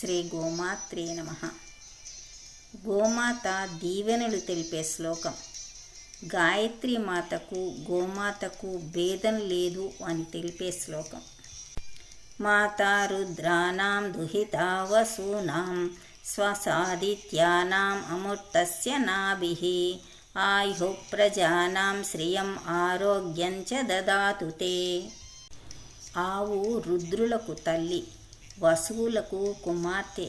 శ్రీ గోమాత్రే నమ. గోమాత దీవెనలు తెలిపే శ్లోకం. గాయత్రి మాతకు గోమాతకు భేదం లేదు అని తెలిపే శ్లోకం. మాతా రుద్రాణం దుహితా వసూనాం స్వసాదిత్యానాం అమృతస్య నాభిః. ఆయు ప్రజానాం శ్రియం ఆరోగ్యం చ దదాతు తే. ఆవు రుద్రులకు తల్లి. వసువులకు కుమార్తె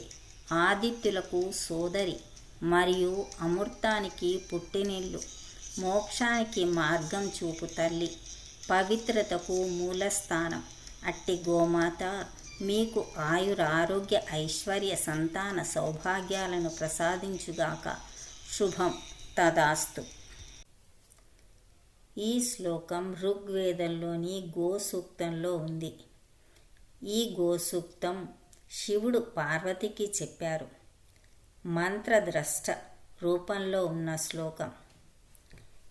ఆదిత్యులకు సోదరి మరియు అమృతానికి పుట్టినిల్లు. మోక్షానికి మార్గం చూపు తల్లి. పవిత్రతకు మూలస్థానం. అట్టి గోమాత మీకు ఆయుర ఆరోగ్య ఐశ్వర్య సంతాన సౌభాగ్యాలను ప్రసాదించుగాక. శుభం తదాస్తు. ఈ శ్లోకం ఋగ్వేదంలోని గోసూక్తంలో ఉంది. ఈ గోసూక్తం శివుడు పార్వతికి చెప్పారు. మంత్రద్రష్ట రూపంలో ఉన్న శ్లోకం.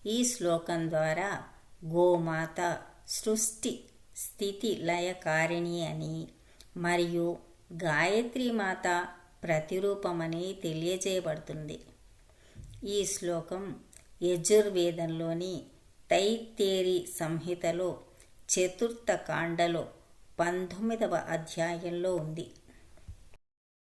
ఈ శ్లోకం ద్వారా గోమాత సృష్టి స్థితి లయకారిణి అని మరియు గాయత్రి మాత ప్రతిరూపమని తెలియజేయబడుతుంది. ఈ శ్లోకం యజుర్వేదంలోని తైత్తేరి సంహితలో చతుర్థ కాండలో పంతొమ్మిదవ అధ్యాయంలో ఉంది.